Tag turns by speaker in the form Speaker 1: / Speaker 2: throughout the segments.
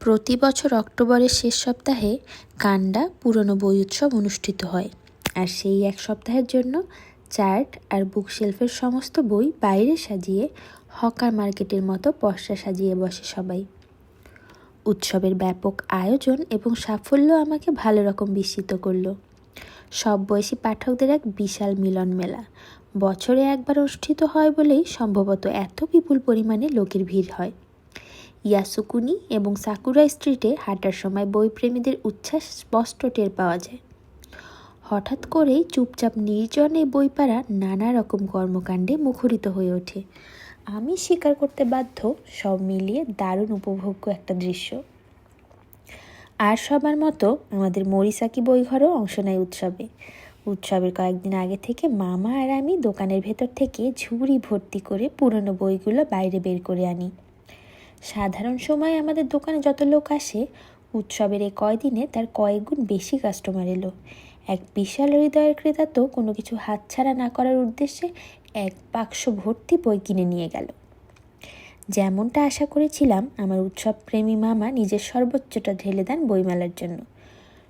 Speaker 1: প্রতি বছর অক্টোবরের শেষ সপ্তাহে কান্ডা পুরনো বই উৎসব অনুষ্ঠিত হয়। আর সেই এক সপ্তাহের জন্য চার্ট আর বুকশেলফের সমস্ত বই বাইরে সাজিয়ে হকার মার্কেটের মতো পসরা সাজিয়ে বসে সবাই। উৎসবের ব্যাপক আয়োজন এবং সাফল্য আমাকে ভালো রকম বিস্মিত করল। সব বয়সী পাঠকদের এক বিশাল মিলন মেলা। বছরে একবার অনুষ্ঠিত হয় বলেই সম্ভবত এত বিপুল পরিমাণে লোকের ভিড় হয়। ইয়াসুকুনি এবং সাকুরা স্ট্রিটে হাঁটার সময় বইপ্রেমীদের উচ্ছ্বাস স্পষ্ট টের পাওয়া যায়। হঠাৎ করেই চুপচাপ নির্জনে বইপাড়া নানা রকম কর্মকাণ্ডে মুখরিত হয়ে ওঠে। আমি স্বীকার করতে বাধ্য, সব মিলিয়ে দারুণ উপভোগ্য একটা দৃশ্য। আর সবার মতো আমাদের মরিসাকি বইঘরও অংশ নেয় উৎসবে। উৎসবের কয়েকদিন আগে থেকে মামা আর আমি দোকানের ভেতর থেকে ঝুড়ি ভর্তি করে পুরনো বইগুলো বাইরে বের করে আনি। সাধারণ সময় আমাদের দোকানে যত লোক আসে, উৎসবের এই কয়দিনে তার কয়েকগুণ বেশি কাস্টমার এলো। এক বিশাল হৃদয়ের ক্রেতা তো কোনো কিছু হাতছাড়া না করার উদ্দেশ্যে এক বাক্স ভর্তি বই কিনে নিয়ে গেল। যেমনটা আশা করেছিলাম, আমার উৎসব প্রেমী মামা নিজের সর্বোচ্চটা ঢেলে দেন বইমেলার জন্য।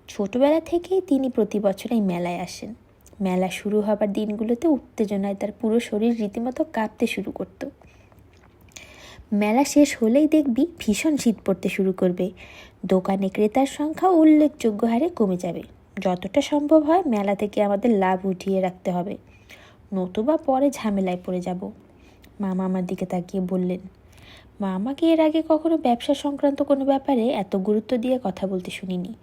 Speaker 1: ছোটবেলা থেকেই তিনি প্রতি বছর এই মেলায় আসেন। মেলা শুরু হবার দিনগুলোতে উত্তেজনায় তার পুরো শরীর রীতিমতো কাঁপতে শুরু করতো। মেলা শেষ হলেই দেখবি ভীষণ শীত পড়তে শুরু করবে। দোকানে ক্রেতার সংখ্যা উল্লেখযোগ্য হারে কমে যাবে। যতটা সম্ভব হয় মেলা থেকে আমাদের লাভ উঠিয়ে রাখতে হবে। নতুবা পরে ঝামেলায় পড়ে যাব। মামা আমার দিকে তাকিয়ে বললেন মামাকে এর আগে কখনো ব্যবসা সংক্রান্ত কোনো ব্যাপারে এত গুরুত্ব দিয়ে কথা বলতে শুনিনি?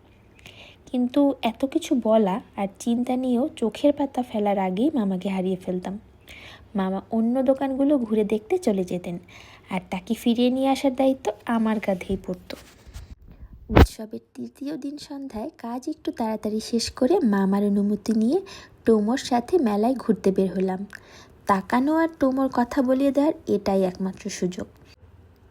Speaker 1: কিন্তু এত কিছু বলা আর চিন্তা নিয়েও চোখের পাতা ফেলার আগেই মামাকে হারিয়ে ফেলতাম। মামা অন্য দোকানগুলো ঘুরে দেখতে চলে যেতেন। আর তাকে ফিরিয়ে নিয়ে আসার দায়িত্ব আমার কাঁধেই পড়তো। উৎসবের তৃতীয় দিন সন্ধ্যায় কাজ একটু তাড়াতাড়ি শেষ করে মামার অনুমতি নিয়ে টোমোর সাথে মেলায় ঘুরতে বের হলাম। তাকানো আর টোমোর কথা বলিয়ে দেওয়ার এটাই একমাত্র সুযোগ।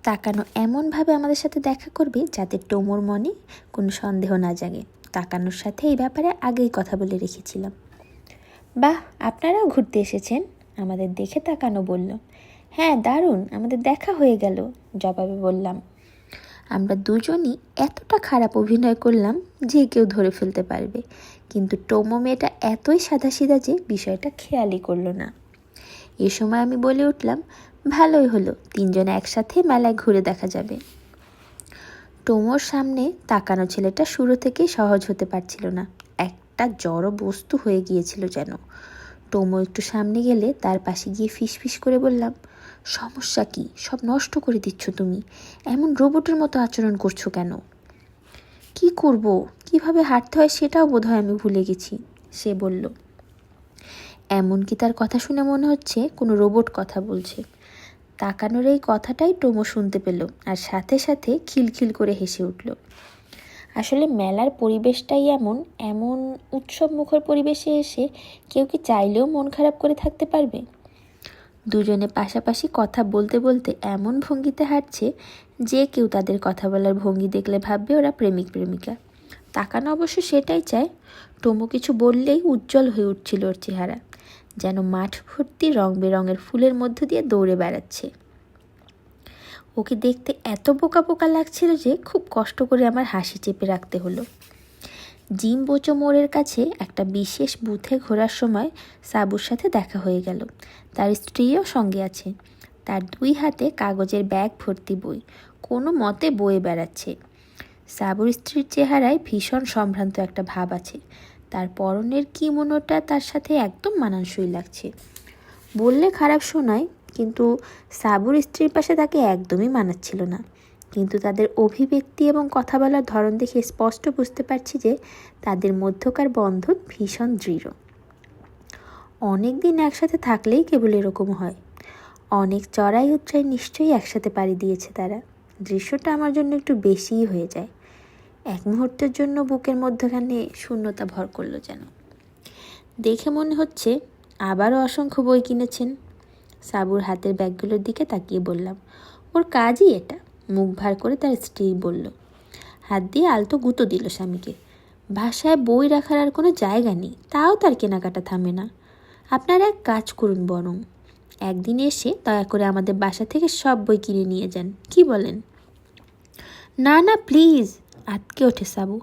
Speaker 1: তাকানো এমনভাবে আমাদের সাথে দেখা করবে যাতে টোমোর মনে কোনো সন্দেহ না জাগে। তাকানোর সাথে এই ব্যাপারে আগেই কথা বলে রেখেছিলাম। বাহ, আপনারাও ঘুরতে এসেছেন। আমাদের দেখে তাকানো বলল হ্যাঁ দারুণ, আমাদের দেখা হয়ে গেল। জবাবে বললাম, আমরা দুজনই এতটা খারাপ অভিনয় করলাম যে কেউ ধরে ফেলতে পারবে। কিন্তু টোমো মেয়েটা এতই সাদাসিধা যে বিষয়টা খেয়ালই করল না। এ সময় আমি বলে উঠলাম, ভালোই হলো, তিনজন একসাথে মেলায় ঘুরে দেখা যাবে। টোমোর সামনে তাকানো ছেলেটা শুরু থেকেই সহজ হতে পারছিল না। একটা জড় বস্তু হয়ে গিয়েছিল যেন। টোমো একটু সামনে গেলে তার পাশে গিয়ে ফিসফিস করে বললাম, সমস্যা কি? সব নষ্ট করে দিচ্ছ তুমি? এমন রোবটের মতো আচরণ করছ কেন? কি করব? কীভাবে হাঁটতে হয় সেটাও বোধহয় আমি ভুলে গেছি, সে বলল। এমনকি তার কথা শুনে মনে হচ্ছে? কোনো রোবট কথা বলছে? তাকানোর এই কথাটাই টোমো শুনতে পেল আর সাথে সাথে খিলখিল করে হেসে উঠল। আসলে মেলার পরিবেশটাই এমন এমন উৎসব মুখর পরিবেশে এসে কেউ কি চাইলেও মন খারাপ করে থাকতে পারবে? দুজনে পাশাপাশি কথা বলতে বলতে এমন ভঙ্গিতে হাঁটছে যে কেউ তাদের কথা বলার ভঙ্গি দেখলে ভাববে ওরা প্রেমিক, প্রেমিকা। তাকানো অবশ্য সেটাই চায়। টমু কিছু বললেই উজ্জ্বল হয়ে উঠছিল ওর চেহারা, যেন মাঠ ভর্তি রং বেরঙের ফুলের মধ্য দিয়ে দৌড়ে বেড়াচ্ছে। ওকে দেখতে এত বোকা বোকা লাগছিল যে খুব কষ্ট করে আমার হাসি চেপে রাখতে হলো। জিম বোচো মোড়ের কাছে একটা বিশেষ বুথে ঘোরার সময় সাবুর সাথে দেখা হয়ে গেল। তার স্ত্রীও সঙ্গে আছে। তার দুই হাতে কাগজের ব্যাগ ভর্তি বই। কোনো মতে বয়ে বেড়াচ্ছে। সাবুর স্ত্রীর চেহারায় ভীষণ সম্ভ্রান্ত একটা ভাব আছে। তার পরনের কিমোনোটা তার সাথে একদম মানানসই লাগছে। বললে খারাপ শোনায় কিন্তু সাবুর স্ত্রীর পাশে তাকে একদমই মানাচ্ছিল না। কিন্তু তাদের অভিব্যক্তি এবং কথা বলার ধরন দেখে স্পষ্ট বুঝতে পারছি যে তাদের মধ্যকার বন্ধন ভীষণ দৃঢ়। অনেক দিন একসাথে থাকলেই কেবল এরকম হয়। অনেক চড়াই উচ্চাই নিশ্চয়ই একসাথে পাড়ি দিয়েছে তারা। দৃশ্যটা আমার জন্য একটু বেশিই হয়ে যায়। এক মুহূর্তের জন্য বুকের মধ্যখানে শূন্যতা ভর করল যেন। দেখে মনে হচ্ছে আবারও অসংখ্য বই কিনেছেন। সাবুর হাতের ব্যাগগুলোর দিকে তাকিয়ে বললাম, ওর কাজই এটা। মুখ ভার করে তার স্ত্রী বলল, হাত দিয়ে আলতো গুঁতো দিল স্বামীকে। ভাষায় বই রাখার আর কোনো জায়গা নেই, তাও তার কেনাকাটা থামে না। আপনারা এক কাজ করুন বরং। একদিন এসে দয়া করে আমাদের বাসা থেকে সব বই কিনে নিয়ে যান, কি বলেন? না না, প্লিজ আটকে ওঠে সাবু।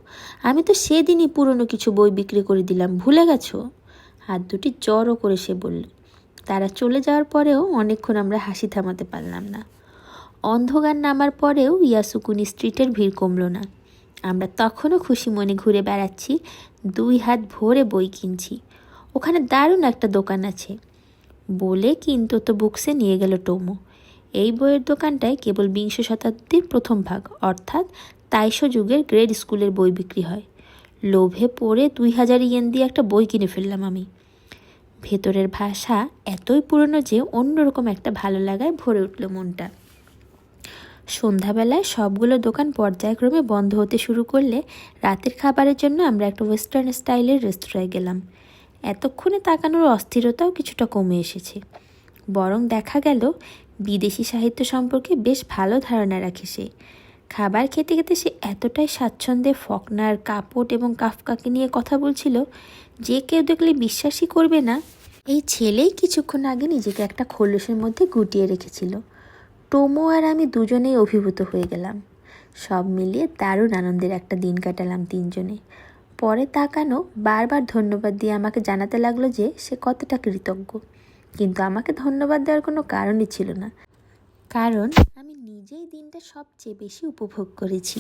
Speaker 1: আমি তো সেদিনই পুরনো কিছু বই বিক্রি করে দিলাম, ভুলে গেছো? হাত দুটি জড়ো করে সে বলল তারা চলে যাওয়ার পরেও অনেকক্ষণ আমরা হাসি থামাতে পারলাম না। অন্ধকার নামার পরেও ইয়াসুকুনি স্ট্রিটের ভিড় কমলো না। আমরা তখনও খুশি মনে ঘুরে বেড়াচ্ছি, দুই হাত ভরে বই কিনছি। ওখানে দারুণ একটা দোকান আছে। বলে কিন্তু তো বুকসে নিয়ে গেল টোমো। এই বইয়ের দোকানটায় কেবল বিংশ শতাব্দীর প্রথম ভাগ, অর্থাৎ তাইশো যুগের গ্রেড স্কুলের বই বিক্রি হয়। লোভে পড়ে দুই হাজার ইয়েন দিয়ে একটা বই কিনে ফেললাম আমি। ভেতরের ভাষা এতই পুরনো যে অন্যরকম একটা ভালো লাগায় ভরে উঠল মনটা। সন্ধ্যাবেলায় সবগুলো দোকান পর্যায়ক্রমে বন্ধ হতে শুরু করলে রাতের খাবারের জন্য আমরা একটা ওয়েস্টার্ন স্টাইলের রেস্তোরাঁয় গেলাম। এতক্ষণে তাকানোর অস্থিরতাও কিছুটা কমে এসেছে। বরং দেখা গেল বিদেশি সাহিত্য সম্পর্কে বেশ ভালো ধারণা রাখে সে। খাবার খেতে খেতে সে এতটাই স্বাচ্ছন্দ্যে ফকনার কাপড় এবং কাফকাকে নিয়ে কথা বলছিল যে কেউ দেখলে বিশ্বাসই করবে না। এই ছেলেই কিছুক্ষণ আগে নিজেকে একটা খোলসের মধ্যে গুটিয়ে রেখেছিল। টোমো আর আমি দুজনেই অভিভূত হয়ে গেলাম। সব মিলিয়ে দারুণ আনন্দের একটা দিন কাটালাম তিনজনে। পরে তাকানো, বারবার ধন্যবাদ দিয়ে আমাকে জানাতে লাগল যে সে কতটা কৃতজ্ঞ। কিন্তু আমাকে ধন্যবাদ দেওয়ার কোনো কারণই ছিল না। কারণ আমি নিজেই দিনটা সবচেয়ে বেশি উপভোগ করেছি।